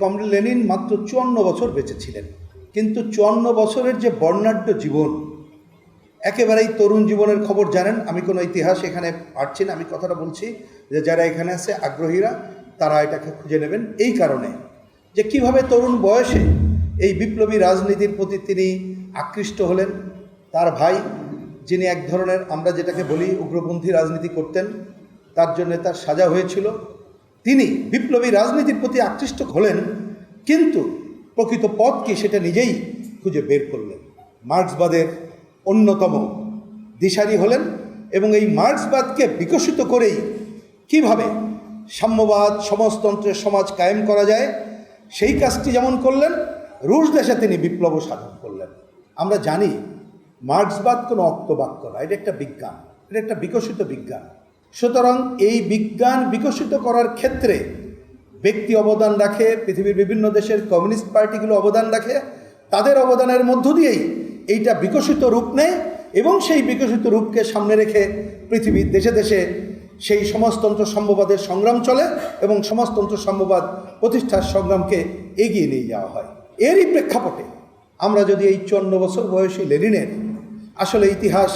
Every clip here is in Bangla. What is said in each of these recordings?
কমরেড লেনিন মাত্র চুয়ান্ন বছর বেঁচে ছিলেন। কিন্তু চুয়ান্ন বছরের যে বর্ণাঢ্য জীবন, একেবারেই তরুণ জীবনের খবর জানেন। আমি কোনো ইতিহাস এখানে পারছি না, আমি কথাটা বলছি যে যারা এখানে আছে, আগ্রহীরা, তারা এটাকে খুঁজে নেবেন। এই কারণে যে কীভাবে তরুণ বয়সে এই বিপ্লবী রাজনীতির প্রতি তিনি আকৃষ্ট হলেন, তার ভাই, যিনি এক ধরনের আমরা যেটাকে বলি উগ্রপন্থী রাজনীতি করতেন, তার জন্য তার সাজা হয়েছিল। তিনি বিপ্লবী রাজনীতির প্রতি আকৃষ্ট হলেন, কিন্তু প্রকৃত পথ কি সেটা নিজেই খুঁজে বের করলেন। মার্ক্সবাদের অন্যতম দিশারি হলেন এবং এই মার্ক্সবাদকে বিকশিত করেই কীভাবে সাম্যবাদ, সমাজতন্ত্রের সমাজ কায়েম করা যায়, সেই কাজটি যেমন করলেন, রুশ দেশে তিনি বিপ্লব সাধন করলেন। আমরা জানি মার্ক্সবাদ কোনো অক্তবাক্য না এটা একটা বিজ্ঞান, এটা একটা বিকশিত বিজ্ঞান। সুতরাং এই বিজ্ঞান বিকশিত করার ক্ষেত্রে ব্যক্তি অবদান রাখে, পৃথিবীর বিভিন্ন দেশের কমিউনিস্ট পার্টিগুলো অবদান রাখে, তাদের অবদানের মধ্য দিয়েই এইটা বিকশিত রূপ নেয় এবং সেই বিকশিত রূপকে সামনে রেখে পৃথিবীর দেশে দেশে সেই সমাজতন্ত্র সাম্যবাদের সংগ্রাম চলে এবং সমাজতন্ত্র সাম্যবাদ প্রতিষ্ঠার সংগ্রামকে এগিয়ে নিয়ে যাওয়া হয়। এরই প্রেক্ষাপটে আমরা যদি এই চুয়ান্ন বছর বয়সী লেনিনের আসলে ইতিহাস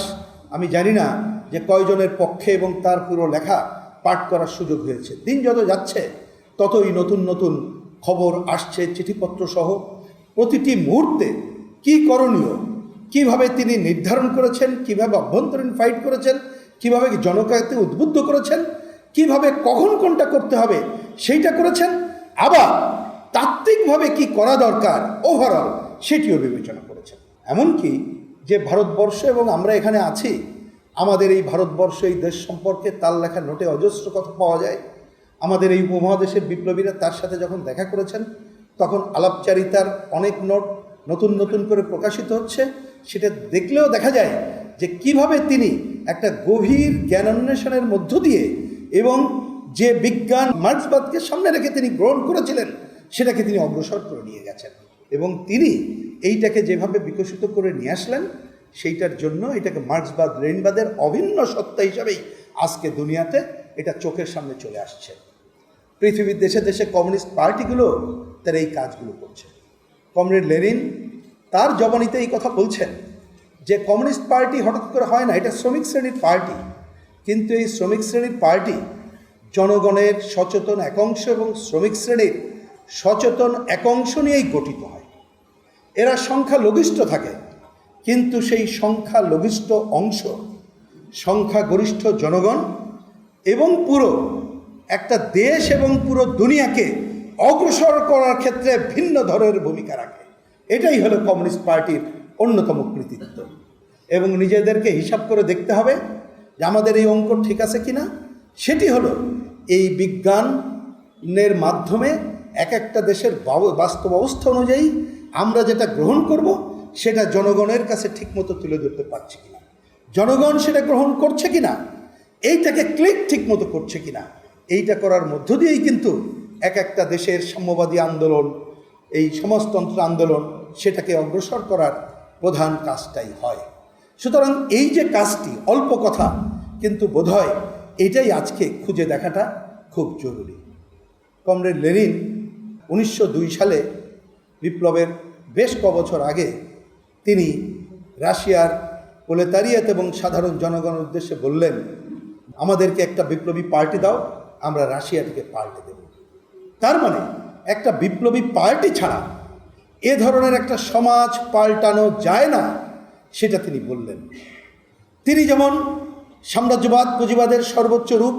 আমি জানি না যে কয়জনের পক্ষে এবং তার পুরো লেখা পাঠ করার সুযোগ হয়েছে। দিন যত যাচ্ছে, ততই নতুন নতুন খবর আসছে, চিঠিপত্র সহ। প্রতিটি মুহূর্তে কি করণীয়, কীভাবে তিনি নির্ধারণ করেছেন, কীভাবে অভ্যন্তরীণ ফাইট করেছেন, কীভাবে জনকায়তে উদ্বুদ্ধ করেছেন, কীভাবে কখন কোনটা করতে হবে, সেইটা করেছেন। আবার তাত্ত্বিকভাবে কি করা দরকার ওভারঅল সেটিও বিবেচনা করেছেন। এমনকি যে ভারতবর্ষ এবং আমরা এখানে আছি আমাদের এই ভারতবর্ষ এই দেশ সম্পর্কে তার লেখা নোটে অজস্র কথা পাওয়া যায়। আমাদের এই উপমহাদেশের বিপ্লবীরা তার সাথে যখন দেখা করেছেন, তখন আলাপচারিতার অনেক নোট নতুন নতুন করে প্রকাশিত হচ্ছে। সেটা দেখলেও দেখা যায় যে কীভাবে তিনি একটা গভীর জ্ঞান অন্বেষণের মধ্য দিয়ে এবং যে বিজ্ঞান মার্ক্সবাদকে সামনে রেখে তিনি গ্রহণ করেছিলেন, সেটাকে তিনি অগ্রসর করে নিয়ে গেছেন। এবং তিনি এইটাকে যেভাবে বিকশিত করে নিয়ে আসলেন সেইটার জন্য এটাকে মার্ক্সবাদ লেনবাদের অভিন্ন সত্তা হিসাবেই আজকে দুনিয়াতে এটা চোখের সামনে চলে আসছে। পৃথিবীর দেশে দেশে কমিউনিস্ট পার্টিগুলো তার এই কাজগুলো করছে। কমরেড লেনিন তার জবানিতে এই কথা বলছেন যে কমিউনিস্ট পার্টি হঠাৎ করে হয় না, এটা শ্রমিক শ্রেণির পার্টি। কিন্তু এই শ্রমিক শ্রেণির পার্টি জনগণের সচেতন একাংশ এবং শ্রমিক শ্রেণির সচেতন একাংশ নিয়েই গঠিত হয়। এরা সংখ্যা সংখ্যালঘিষ্ঠ থাকে। কিন্তু সেই সংখ্যা লঘিষ্ঠ অংশ, সংখ্যাগরিষ্ঠ জনগণ এবং পুরো একটা দেশ এবং পুরো দুনিয়াকে অগ্রসর করার ক্ষেত্রে ভিন্ন ধরনের ভূমিকা রাখে। এটাই হলো কমিউনিস্ট পার্টির অন্যতম কৃতিত্ব। এবং নিজেদেরকে হিসাব করে দেখতে হবে যে আমাদের এই অঙ্ক ঠিক আছে কি না সেটি হলো এই বিজ্ঞানের মাধ্যমে এক একটা দেশের বাস্তব অবস্থা অনুযায়ী আমরা যেটা গ্রহণ করব সেটা জনগণের কাছে ঠিকমতো তুলে ধরতে পারছি কিনা? জনগণ সেটা গ্রহণ করছে কিনা? এইটাকে ক্লিক ঠিকমতো করছে কিনা? এইটা করার মধ্য দিয়েই কিন্তু এক একটা দেশের সাম্যবাদী আন্দোলন, এই সমাজতন্ত্র আন্দোলন, সেটাকে অগ্রসর করার প্রধান কাজটাই হয়। সুতরাং এই যে কাজটি, অল্প কথা, কিন্তু বোধহয় এটাই আজকে খুঁজে দেখাটা খুব জরুরি। কমরেড লেনিন উনিশশো দুই সালে বিপ্লবের বেশ ক বছর আগে তিনি রাশিয়ার প্রলেতারিয়াত এবং সাধারণ জনগণের উদ্দেশ্যে বললেন, আমাদেরকে একটা বিপ্লবী পার্টি দাও, আমরা রাশিয়াটিকে পাল্টে দেব। তার মানে একটা বিপ্লবী পার্টি ছাড়া এ ধরনের একটা সমাজ পাল্টানো যায় না, সেটা তিনি বললেন। তিনি যেমন সাম্রাজ্যবাদ পুঁজিবাদের সর্বোচ্চ রূপ,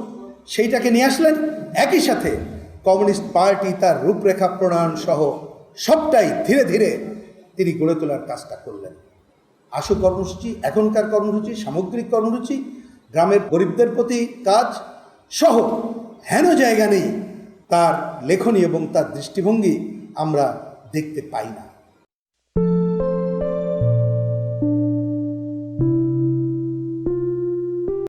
সেইটাকে নিয়ে আসলেন, একই সাথে কমিউনিস্ট পার্টি তার রূপরেখা প্রণয়ন সহ সবটাই ধীরে ধীরে তিনি গড়ে তোলার কাজটা করলেন। আশু কর্মসূচি, এখনকার কর্মসূচি, সামগ্রিক কর্মসূচি, গ্রামের গরিবদের প্রতি কাজ সহ হেন জায়গা নেই। তার লেখনী এবং তার দৃষ্টিভঙ্গি আমরা দেখতে পাই না।